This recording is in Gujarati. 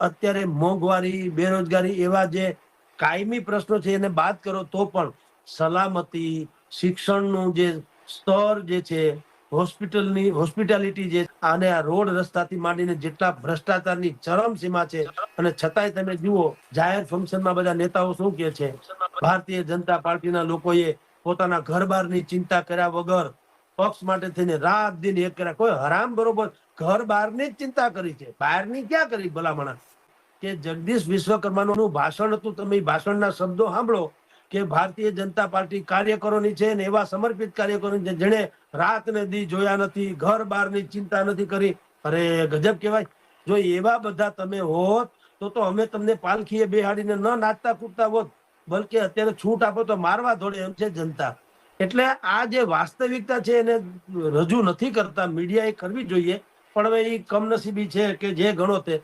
અત્યારે મોંઘવારી, બેરોજગારી એવા જે કાયમી પ્રશ્નો છે, એને બાદ કરો તો પણ સલામતી, શિક્ષણનું જે સ્તર જે છે, હોસ્પિટલની, હોસ્પિટાલિટી જે અને આ રોડ રસ્તાથી માંડીને જેટલા ભ્રષ્ટાચારની ચરમ સીમા છે, અને છતાંય તમે જુઓ, જાહેર ફંક્શનમાં બધા નેતાઓ શું કહે છે? ભારતીય જનતા પાર્ટીના લોકોએ પોતાના ઘર બહારની ચિંતા કર્યા વગર પક્ષ માટે થઈને રાત દિન એક કર્યા કોઈ હરામ બરોબર ઘર બહારની જ ચિંતા કરી છે. બહારની ક્યાં કરી ભલામણા? કે જગદીશ વિશ્વકર્માનું ભાષણ હતું, તમે ભાષણના શબ્દો સાંભળો કે ભારતીય જનતા પાર્ટી કાર્યકરોની છે ને એવા સમર્પિત કાર્યકરોની છે જેણે રાત ને દી જોયા નથી, ઘર બહારની ચિંતા નથી કરી. અરે, ગજબ કહેવાય. જો એવા બધા તમે હોત, તો તો અમે તમને પાલખીએ બેહાડીને ન નાચતા કૂદતા હોત. બલકે અત્યારે છૂટ આપો તો મારવા દોડે એમ છે જનતા. એટલે આ જે વાસ્તવિકતા છે એને રજૂ નથી કરતા. મીડિયા એ કરવી જોઈએ. પણ હવે એ કમનસીબી છે કે જે ગણો તે.